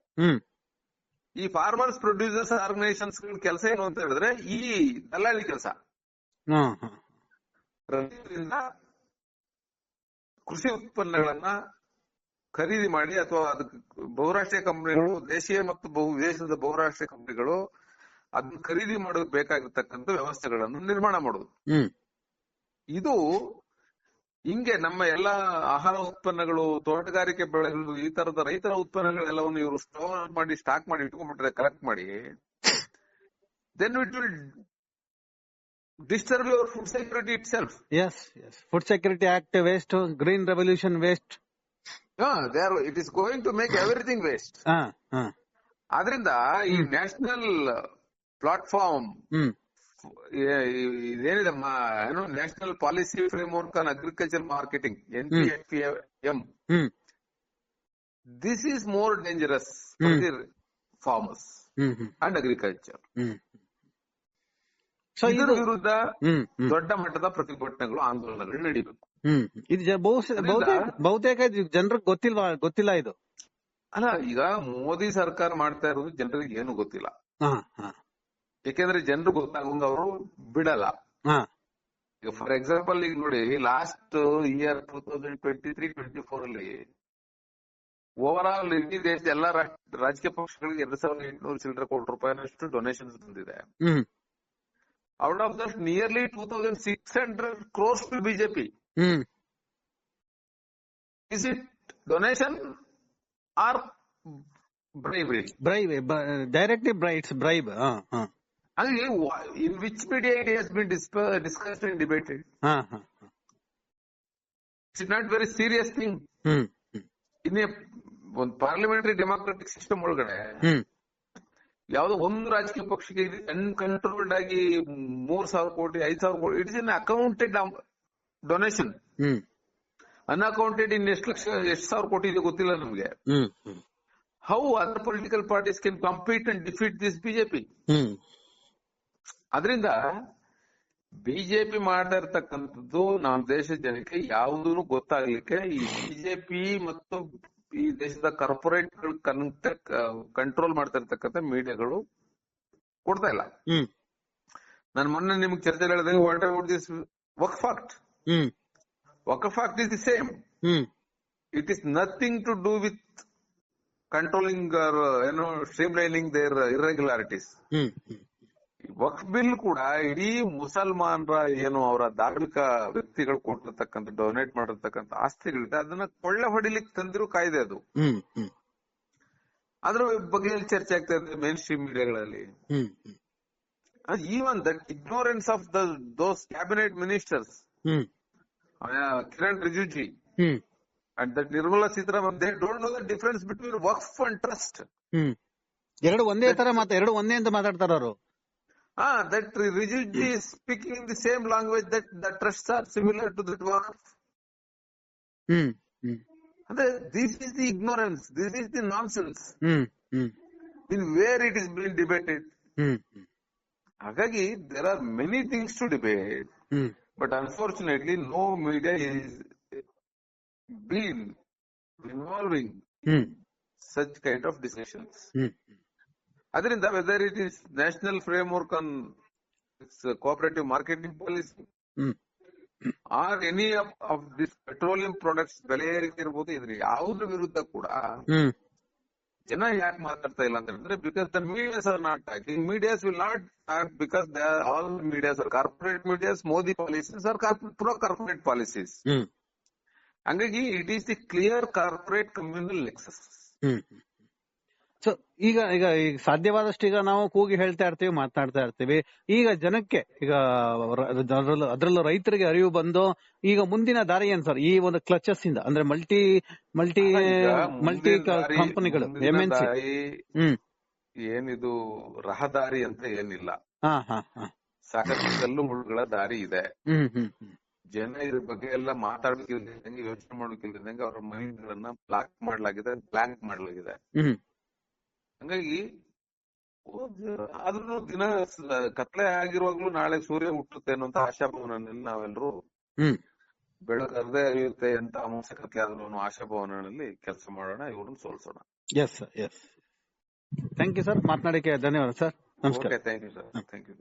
[SPEAKER 3] ಈ ಫಾರ್ಮರ್ಸ್ ಪ್ರೊಡ್ಯೂಸರ್ಸ್ ಆರ್ಗನೈಸೇಷನ್ಸ್ ಕೆಲಸ ಏನು ಅಂತ ಹೇಳಿದ್ರೆ ಈ ದಲ್ಲಾಳಿ ಕೆಲಸ. ಕೃಷಿ ಉತ್ಪನ್ನಗಳನ್ನ ಖರೀದಿ ಮಾಡಿ ಅಥವಾ ಅದಕ್ಕೆ ಬಹುರಾಷ್ಟ್ರೀಯ ಕಂಪನಿಗಳು ದೇಶೀಯ ಮತ್ತು ಬಹು ವಿದೇಶದ ಬಹುರಾಷ್ಟ್ರೀಯ ಕಂಪನಿಗಳು ಅದನ್ನ ಖರೀದಿ ಮಾಡೋದಕ್ಕೆ ಬೇಕಾಗಿರ್ತಕ್ಕಂಥ ವ್ಯವಸ್ಥೆಗಳನ್ನು ನಿರ್ಮಾಣ ಮಾಡೋದು. ಇದು ಹಿಂಗೆ ನಮ್ಮ ಎಲ್ಲಾ ಆಹಾರ ಉತ್ಪನ್ನಗಳು ತೋಟಗಾರಿಕೆ ಬೆಳೆಗಳು ಈ ತರದ ರೈತರ ಉತ್ಪನ್ನಗಳೆಲ್ಲವನ್ನು ಇವರು ಸ್ಟೋರ್ ಮಾಡಿ ಸ್ಟಾಕ್ ಮಾಡಿ ಇಟ್ಕೊಂಡ್ಬಿಟ್ರೆ ಕಲೆಕ್ಟ್ ಮಾಡಿ then it will disturb your food security itself
[SPEAKER 1] S S food security act waste green revolution waste
[SPEAKER 3] it is going to make everything waste
[SPEAKER 1] ಹಾ ಹಾ.
[SPEAKER 3] ಆದ್ರಿಂದ ಈ ನ್ಯಾಷನಲ್ ಪ್ಲಾಟ್ಫಾರ್ಮ್
[SPEAKER 1] ಹ್ಮ್
[SPEAKER 3] ಇದೇನಿದೆ ಮ- ಏನು national policy
[SPEAKER 1] framework
[SPEAKER 3] on agriculture marketing N P
[SPEAKER 1] F
[SPEAKER 3] M this
[SPEAKER 1] is more
[SPEAKER 3] dangerous farmers
[SPEAKER 1] and agriculture
[SPEAKER 3] ಇದರ ವಿರುದ್ಧ ದೊಡ್ಡ ಮಟ್ಟದ ಪ್ರತಿಭಟನೆಗಳು ಆಂದೋಲನಗಳು ನಡೀಬೇಕು
[SPEAKER 1] ಇದು ಬಹುತೇಕ ಜನರಿಗೆ ಗೊತ್ತಿಲ್ವಾ ಗೊತ್ತಿಲ್ಲ ಇದು?
[SPEAKER 3] ಅಲ್ಲ ಈಗ ಮೋದಿ ಸರ್ಕಾರ ಮಾಡ್ತಾ ಇರೋದು ಜನರಿಗೆ ಏನು ಗೊತ್ತಿಲ್ಲ. ಯಾಕೆಂದ್ರೆ ಜನರು ಗೊತ್ತಾಗಂಗ ಅವರು ಬಿಡಲ್ಲ. ಈಗ ಫಾರ್ ಎಕ್ಸಾಂಪಲ್ ಈಗ ನೋಡಿ last year two thousand twenty three twenty four ಅಲ್ಲಿ ಓವರ್ ಆಲ್ ಇಡೀ ದೇಶದ ಎಲ್ಲಾ ರಾಜಕೀಯ ಪಕ್ಷಗಳಿಗೆ ಎರಡ್ ಸಾವಿರದ ಎಂಟುನೂರು ಚಿಲ್ಲರೆ ಕೋಟಿ ರೂಪಾಯಿನಷ್ಟು ಡೊನೇಷನ್ಸ್ ಬಂದಿದೆ.
[SPEAKER 1] Out
[SPEAKER 3] of that nearly two thousand six hundred crores to BJP is
[SPEAKER 1] it
[SPEAKER 3] donation or bribery bribe directly
[SPEAKER 1] bribes bribe and debated ಹಾ ಹಾ
[SPEAKER 3] it's not very serious thing
[SPEAKER 1] hmm hmm.
[SPEAKER 3] ಇನ್ನೇ ಒಂದು ಪಾರ್ಲಿಮೆಂಟರಿ ಡೆಮಾಕ್ರೆಟಿಕ್ ಸಿಸ್ಟಮ್ ಒಳಗಡೆ ಯಾವ್ದೋ ಒಂದು ರಾಜಕೀಯ ಪಕ್ಷಕ್ಕೆ uncontrolled ಆಗಿ ಮೂರ್ ಸಾವಿರ ಕೋಟಿ ಐದ್ ಸಾವಿರ crore it's unaccounted
[SPEAKER 1] donation
[SPEAKER 3] unaccounted in ಎಷ್ಟು ಲಕ್ಷ ಎಷ್ಟು ಸಾವಿರ ಕೋಟಿ ಇದೆ ಗೊತ್ತಿಲ್ಲ ನಮ್ಗೆ. How other political parties can compete and defeat this
[SPEAKER 1] BJP
[SPEAKER 3] ಅದರಿಂದ ಬಿಜೆಪಿ ಮಾಡ್ತಾ ಇರ್ತಕ್ಕಂಥದ್ದು ನಮ್ಮ ದೇಶದ ಜನಕ್ಕೆ ಯಾವುದೂ ಗೊತ್ತಾಗ್ಲಿಕ್ಕೆ ಈ ಬಿಜೆಪಿ ಮತ್ತು ಈ ದೇಶದ ಕಾರ್ಪೊರೇಟ್ ಕಂಟ್ರೋಲ್ ಮಾಡ್ತಾ ಇರ್ತಕ್ಕಂಥ ಮೀಡಿಯಾಗಳು ಕೊಡ್ತಾ ಇಲ್ಲ.
[SPEAKER 1] ಹ್ಮ್.
[SPEAKER 3] ನಾನು ಮೊನ್ನೆ ನಿಮ್ಗೆ ಚರ್ಚೆ ಹೇಳಿದಂಗೆ what about this Waqf act
[SPEAKER 1] hmm.
[SPEAKER 3] Waqf act is the same
[SPEAKER 1] hmm.
[SPEAKER 3] It is nothing to do with controlling ಏನೋ streamlining
[SPEAKER 1] their irregularities
[SPEAKER 3] Waqf bill ಕೂಡ ಇಡೀ ಮುಸಲ್ಮಾನರ ಏನು ಅವರ ಧಾರ್ಮಿಕ ವ್ಯಕ್ತಿಗಳು ಕೊಟ್ಟಿರ್ತಕ್ಕಂಥ ಡೊನೇಟ್ ಮಾಡಿರ್ತಕ್ಕಂಥ ಆಸ್ತಿಗಳಿದೆ. ಅದನ್ನ ಕೊಳ್ಳೆ ಹೊಡಿಲಿಕ್ಕೆ ತಂದಿರೋ ಕಾಯ್ದೆ ಅದು. ಅದ್ರ ಬಗ್ಗೆ ಚರ್ಚೆ ಆಗ್ತಾ ಇದೆ mainstream ಮೀಡಿಯಾಗಳಲ್ಲಿ even that ignorance of the those
[SPEAKER 1] cabinet
[SPEAKER 3] ministers hmm.
[SPEAKER 1] Kiran
[SPEAKER 3] Rijiju. And that Nirmala Sitharaman they don't know the difference between Waqf and
[SPEAKER 1] trust ಎರಡು ಒಂದೇ ತರ ಮಾತಾ ಎರಡು ಒಂದೇ ಅಂತ ಮಾತಾಡ್ತಾರ ಅವರು
[SPEAKER 3] Ah, that Rijiju is speaking in the same language that the trusts are similar to that waqf.
[SPEAKER 1] Hmm hmm
[SPEAKER 3] And this is the ignorance. This is the nonsense.
[SPEAKER 1] Hmm hmm
[SPEAKER 3] In where it is being debated.
[SPEAKER 1] ಹ್ಮ್
[SPEAKER 3] ಹಾಗಾಗಿ there are many things to debate,
[SPEAKER 1] hmm
[SPEAKER 3] but unfortunately no media is been involving
[SPEAKER 1] hmm
[SPEAKER 3] such kind of discussions.
[SPEAKER 1] ಹ್ಮ್
[SPEAKER 3] ಅದರಿಂದ whether it is national framework on cooperative marketing
[SPEAKER 1] policy
[SPEAKER 3] or any of this petroleum products ಬೆಲೆ ಏರಿಕೆ ಇರ್ಬೋದು ಇದ್ರ ಯಾವ್ದ್ರ ವಿರುದ್ಧ ಕೂಡ ಜನ ಯಾಕೆ ಮಾತಾಡ್ತಾ ಇಲ್ಲ ಅಂತ ಹೇಳಿದ್ರೆ because the medias are not talking medias will not talk because they are all medias are corporate medias Modi policies are pro corporate
[SPEAKER 1] policies
[SPEAKER 3] ಹಂಗಾಗಿ it is the clear corporate communal
[SPEAKER 1] nexus so ಈಗ ಈಗ ಈಗ ಸಾಧ್ಯವಾದಷ್ಟು ಈಗ ನಾವು ಕೂಗಿ ಹೇಳ್ತಾ ಇರ್ತೀವಿ ಮಾತನಾಡ್ತಾ ಇರ್ತೀವಿ. ಈಗ ಜನಕ್ಕೆ ಈಗ ಅದರಲ್ಲೂ ರೈತರಿಗೆ ಅರಿವು ಬಂದು ಈಗ ಮುಂದಿನ ದಾರಿ ಏನ್ ಸರ್? ಈ ಒಂದು ಕ್ಲಚಸ್ ಇಂದ ಅಂದ್ರೆ ಮಲ್ಟಿ ಮಲ್ಟಿ ಮಲ್ಟಿ ಕಂಪನಿಗಳು ಎಂ ಎನ್ ಸಿ ಹ್ಮ್.
[SPEAKER 3] ಏನಿದು? ರಹದಾರಿ ಅಂತ ಏನಿಲ್ಲ.
[SPEAKER 1] ಹಾ ಹಾ ಹಾ.
[SPEAKER 3] ಸಾಕಷ್ಟು ಕಲ್ಲು ಮುಳ್ಳುಗಳ ದಾರಿ ಇದೆ. ಜನ ಇದ್ರ ಬಗ್ಗೆ ಎಲ್ಲ ಮಾತಾಡೋಕಿಲ್ದಂಗೆ ಯೋಚನೆ ಮಾಡೋಕಿಲ್ದಂಗೆ ಅವ್ರ ಮೈಂಡ್ಗಳನ್ನ ಬ್ಲಾಕ್ ಮಾಡ್ಲಾಗಿದೆ ಬ್ಲಾಂಕ್ ಮಾಡ್ಲಾಗಿದೆ. ಹಂಗಾಗಿ ಆದ್ರೂ ದಿನ ಕತ್ಲೆ ಆಗಿರುವಾಗ್ಲೂ ನಾಳೆ ಸೂರ್ಯ ಹುಟ್ಟುತ್ತೆ ಅನ್ನೋಂತ ಆಶಾಭವನಲ್ಲಿ ನಾವೆಲ್ಲರೂ
[SPEAKER 1] ಹ್ಮ್.
[SPEAKER 3] ಬೆಳಕು ಅರ್ಧೇ ಅರಿಯುತ್ತೆ ಅಂತ ಅಮಾವಾಸ್ಯ ಕತ್ಲೆ ಆದ್ರೂ ಆಶಾಭವನಲ್ಲಿ ಕೆಲಸ ಮಾಡೋಣ ಇವ್ರನ್ನ ಸೋಲ್ಸೋಣ.
[SPEAKER 1] Yes yes thank you sir ಮಾತನಾಡಿಕೆ ಧನ್ಯವಾದ ಸರ್ ನಮಸ್ಕಾರ.
[SPEAKER 4] Okay thank you sir thank you